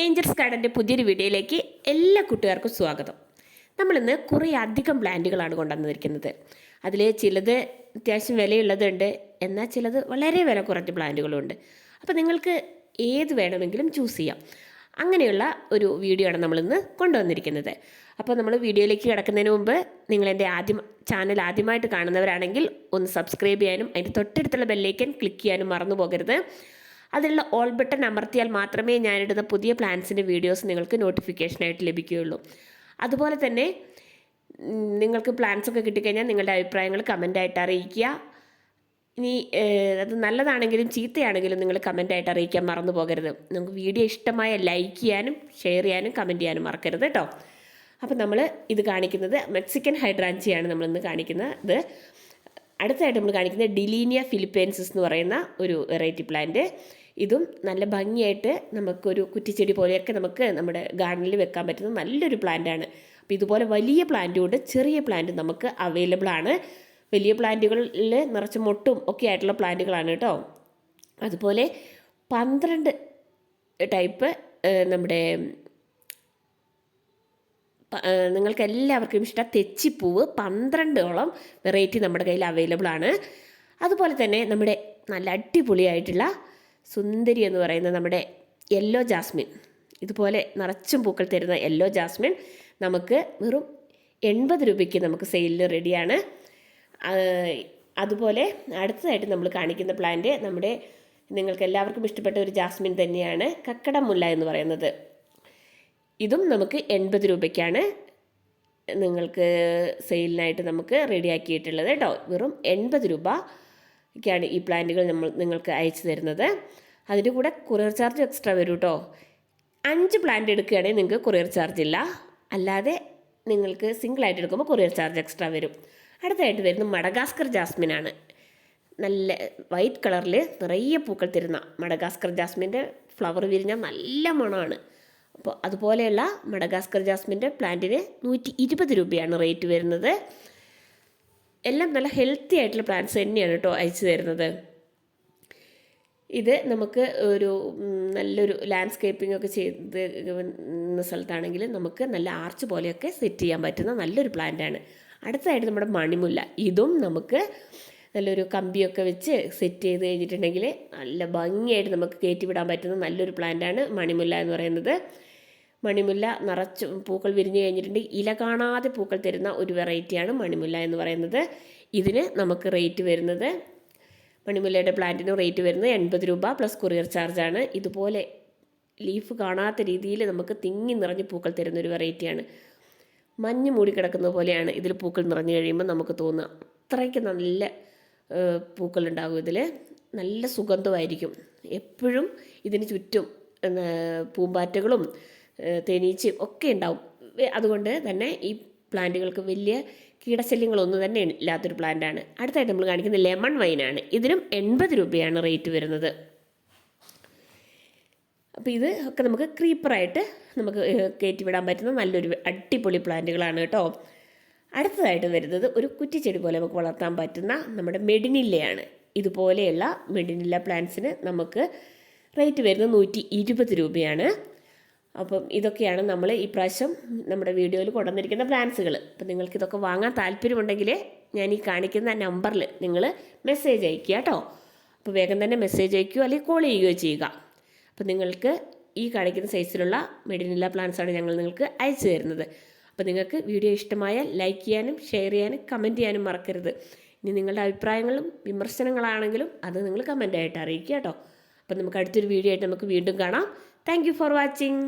Angeles ഗാർഡന്റെ പുതിയൊരു വീഡിയോയിലേക്ക് എല്ലാ കൂട്ടുകാർക്കും സ്വാഗതം. നമ്മളിന്ന് കുറേ അധികം പ്ലാന്റുകളാണ് കൊണ്ടുവന്നിരിക്കുന്നത്. അതിൽ ചിലത് അത്യാവശ്യം വിലയുള്ളതുണ്ട് എന്നാൽ ചിലത് വളരെ വില കുറഞ്ഞ പ്ലാന്റുകളുണ്ട്. അപ്പോൾ നിങ്ങൾക്ക് ഏത് വേണമെങ്കിലും ചൂസ് ചെയ്യാം. അങ്ങനെയുള്ള ഒരു വീഡിയോ ആണ് നമ്മളിന്ന് കൊണ്ടുവന്നിരിക്കുന്നത്. അപ്പോൾ നമ്മൾ വീഡിയോയിലേക്ക് കിടക്കുന്നതിന് മുമ്പ് നിങ്ങളെന്റെ ആദ്യം ചാനൽ ആദ്യമായിട്ട് കാണുന്നവരാണെങ്കിൽ ഒന്ന് സബ്സ്ക്രൈബ് ചെയ്യാനും അതിന്റെ തൊട്ടടുത്തുള്ള ബെല്ലേക്കൻ ക്ലിക്ക് ചെയ്യാനും മറന്നു പോകരുത്. അതിലുള്ള ഓൾ ബട്ടൺ അമർത്തിയാൽ മാത്രമേ ഞാനിടുന്ന പുതിയ പ്ലാൻസിന്റെ വീഡിയോസ് നിങ്ങൾക്ക് നോട്ടിഫിക്കേഷനായിട്ട് ലഭിക്കുകയുള്ളൂ. അതുപോലെ തന്നെ നിങ്ങൾക്ക് പ്ലാൻസ് ഒക്കെ കിട്ടിക്കഴിഞ്ഞാൽ നിങ്ങളുടെ അഭിപ്രായങ്ങൾ കമന്റായിട്ട് അറിയിക്കുക. ഇനി അത് നല്ലതാണെങ്കിലും ചീത്തയാണെങ്കിലും നിങ്ങൾ കമന്റായിട്ട് അറിയിക്കാൻ മറന്നു പോകരുത്. നിങ്ങൾക്ക് വീഡിയോ ഇഷ്ടമായ ലൈക്ക് ചെയ്യാനും ഷെയർ ചെയ്യാനും കമന്റ് ചെയ്യാനും മറക്കരുത് കേട്ടോ അപ്പോൾ നമ്മൾ ഇത് കാണിക്കുന്നത് മെക്സിക്കൻ ഹൈഡ്രാഞ്ചിയാണ് നമ്മളിന്ന് കാണിക്കുന്നത്. അടുത്തതായിട്ട് നമ്മൾ കാണിക്കുന്നത് ഡിലീനിയ ഫിലിപ്പൈൻസസ് എന്ന് പറയുന്ന ഒരു വെറൈറ്റി പ്ലാന്റ് ഇതും നല്ല ഭംഗിയായിട്ട് നമുക്കൊരു കുറ്റിച്ചെടി പോലെയൊക്കെ നമുക്ക് നമ്മുടെ ഗാർഡനിൽ വെക്കാൻ പറ്റുന്ന നല്ലൊരു പ്ലാന്റാണ് അപ്പോൾ ഇതുപോലെ വലിയ പ്ലാന്റും ഉണ്ട് ചെറിയ പ്ലാന്റ് നമുക്ക് അവൈലബിൾ ആണ്. വലിയ പ്ലാന്റുകളിൽ നിറച്ച് മൊട്ടും ഒക്കെ ആയിട്ടുള്ള പ്ലാന്റുകളാണ് കേട്ടോ. അതുപോലെ പന്ത്രണ്ട് ടൈപ്പ് നമ്മുടെ നിങ്ങൾക്ക് എല്ലാവർക്കും ഇഷ്ടം തെച്ചിപ്പൂവ് പന്ത്രണ്ടോളം വെറൈറ്റി നമ്മുടെ കയ്യിൽ അവൈലബിൾ ആണ്. അതുപോലെ തന്നെ നമ്മുടെ നല്ല അടിപൊളിയായിട്ടുള്ള സുന്ദരി എന്ന് പറയുന്ന നമ്മുടെ യെല്ലോ ജാസ്മിൻ. ഇതുപോലെ നിറച്ചും പൂക്കൾ തരുന്ന യെല്ലോ ജാസ്മിൻ നമുക്ക് വെറും എൺപത് രൂപയ്ക്ക് നമുക്ക് സെയിലിന് റെഡിയാണ്. അതുപോലെ അടുത്തതായിട്ട് നമ്മൾ കാണിക്കുന്ന പ്ലാന്റ് നമ്മുടെ നിങ്ങൾക്ക് എല്ലാവർക്കും ഇഷ്ടപ്പെട്ട ഒരു ജാസ്മിൻ തന്നെയാണ് കക്കടമുല്ല എന്ന് പറയുന്നത്. ഇതും നമുക്ക് എൺപത് രൂപയ്ക്കാണ് നിങ്ങൾക്ക് സെയിലിനായിട്ട് നമുക്ക് റെഡിയാക്കിയിട്ടുള്ളത് കേട്ടോ. വെറും എൺപത് രൂപയ്ക്കാണ് ഈ പ്ലാന്റുകൾ നമ്മൾ നിങ്ങൾക്ക് അയച്ചു തരുന്നത്. അതിന്റെ കൂടെ കൊറിയർ ചാർജ് എക്സ്ട്രാ വരും കേട്ടോ. അഞ്ച് പ്ലാന്റ് എടുക്കുകയാണെങ്കിൽ നിങ്ങൾക്ക് കൊറിയർ ചാർജ് ഇല്ല. അല്ലാതെ നിങ്ങൾക്ക് സിംഗിളായിട്ട് എടുക്കുമ്പോൾ കൊറിയർ ചാർജ് എക്സ്ട്രാ വരും. അടുത്തായിട്ട് വരുന്നത് മഡഗാസ്കർ ജാസ്മിനാണ്. നല്ല വൈറ്റ് കളറിൽ നിറയെ പൂക്കൾ തരുന്ന മഡഗാസ്കർ ജാസ്മിന്റെ ഫ്ലവർ വിരിഞ്ഞാൽ നല്ല മണമാണ്. അപ്പോൾ അതുപോലെയുള്ള മഡഗാസ്കർ ജാസ്മിന്റെ പ്ലാന്റിന് നൂറ്റി ഇരുപത് രൂപയാണ് റേറ്റ് വരുന്നത്. എല്ലാം നല്ല ഹെൽത്തി ആയിട്ടുള്ള പ്ലാന്റ്സ് തന്നെയാണ് കേട്ടോ അയച്ചു തരുന്നത്. ഇത് നമുക്ക് ഒരു നല്ലൊരു ലാൻഡ്സ്കേപ്പിംഗ് ഒക്കെ ചെയ്ത് സ്ഥലത്താണെങ്കിൽ നമുക്ക് നല്ല ആർച്ച് പോലെയൊക്കെ സെറ്റ് ചെയ്യാൻ പറ്റുന്ന നല്ലൊരു പ്ലാന്റാണ്. അടുത്തതായിട്ട് നമ്മുടെ മണിമുല്ല. ഇതും നമുക്ക് നല്ലൊരു കമ്പിയൊക്കെ വെച്ച് സെറ്റ് ചെയ്ത് കഴിഞ്ഞിട്ടുണ്ടെങ്കിൽ നല്ല ഭംഗിയായിട്ട് നമുക്ക് കയറ്റി വിടാൻ പറ്റുന്ന നല്ലൊരു പ്ലാന്റാണ് മണിമുല്ല എന്ന് പറയുന്നത്. മണിമുല്ല നിറച്ച് പൂക്കൾ വിരിഞ്ഞു കഴിഞ്ഞിട്ടുണ്ടെങ്കിൽ ഇല കാണാതെ പൂക്കൾ തരുന്ന ഒരു വെറൈറ്റിയാണ് മണിമുല്ല എന്ന് പറയുന്നത്. ഇതിന് നമുക്ക് റേറ്റ് വരുന്നത് മണിമുല്ലയുടെ പ്ലാന്റിന് റേറ്റ് വരുന്നത് എൺപത് രൂപ പ്ലസ് കൊറിയർ ചാർജാണ് ഇതുപോലെ ലീഫ് കാണാത്ത രീതിയിൽ നമുക്ക് തിങ്ങി നിറഞ്ഞ് പൂക്കൾ തരുന്ന ഒരു വെറൈറ്റിയാണ് മഞ്ഞ് മൂടിക്കിടക്കുന്ന പോലെയാണ് ഇതിൽ പൂക്കൾ നിറഞ്ഞു കഴിയുമ്പോൾ നമുക്ക് തോന്നുക. അത്രയ്ക്ക് നല്ല പൂക്കളുണ്ടാകും ഇതിൽ നല്ല സുഗന്ധമായിരിക്കും. എപ്പോഴും ഇതിന് ചുറ്റും പൂമ്പാറ്റകളും തേനീച്ചയും ഒക്കെ ഉണ്ടാവും. അതുകൊണ്ട് തന്നെ ഈ പ്ലാന്റുകൾക്ക് വലിയ കീടശല്യങ്ങളൊന്നും തന്നെ ഇല്ലാത്തൊരു പ്ലാന്റാണ്. അടുത്തായിട്ട് നമ്മൾ കാണിക്കുന്നത് ലെമൺ വൈനാണ്. ഇതിനും എൺപത് രൂപയാണ് റേറ്റ് വരുന്നത്. അപ്പോൾ ഇത് ഒക്കെ നമുക്ക് ക്രീപ്പറായിട്ട് നമുക്ക് കയറ്റി വിടാൻ പറ്റുന്ന നല്ലൊരു അടിപൊളി പ്ലാന്റുകളാണ് കേട്ടോ. അടുത്തതായിട്ട് വരുന്നത് ഒരു കുറ്റിച്ചെടി പോലെ നമുക്ക് വളർത്താൻ പറ്റുന്ന നമ്മുടെ മെഡിനില്ലയാണ്. ഇതുപോലെയുള്ള മെഡിനില്ല പ്ലാന്റ്സിന് നമുക്ക് റേറ്റ് വരുന്നത് നൂറ്റി ഇരുപത് രൂപയാണ്. അപ്പം ഇതൊക്കെയാണ് നമ്മൾ ഈ പ്രാവശ്യം നമ്മുടെ വീഡിയോയിൽ കൊണ്ടുവന്നിരിക്കുന്ന പ്ലാന്റ്സുകൾ. അപ്പം നിങ്ങൾക്ക് ഇതൊക്കെ വാങ്ങാൻ താല്പര്യമുണ്ടെങ്കിൽ ഞാൻ ഈ കാണിക്കുന്ന നമ്പറിൽ നിങ്ങൾ മെസ്സേജ് അയക്കുക കേട്ടോ. അപ്പോൾ വേഗം തന്നെ മെസ്സേജ് അയക്കുകയോ അല്ലെങ്കിൽ കോൾ ചെയ്യുകയോ ചെയ്യുക. അപ്പോൾ നിങ്ങൾക്ക് ഈ കാണിക്കുന്ന സൈസിലുള്ള മെഡിനില്ല പ്ലാന്റ്സാണ് ഞങ്ങൾ നിങ്ങൾക്ക് അയച്ചു തരുന്നത്. അപ്പോൾ നിങ്ങൾക്ക് വീഡിയോ ഇഷ്ടമായാൽ ലൈക്ക് ചെയ്യാനും ഷെയർ ചെയ്യാനും കമന്റ് ചെയ്യാനും മറക്കരുത്. ഇനി നിങ്ങളുടെ അഭിപ്രായങ്ങളും വിമർശനങ്ങളാണെങ്കിലും അത് നിങ്ങൾ കമന്റായിട്ട് അറിയിക്കുക കേട്ടോ. അപ്പോൾ നമുക്ക് അടുത്തൊരു വീഡിയോ ആയിട്ട് നമുക്ക് വീണ്ടും കാണാം. Thank for watching.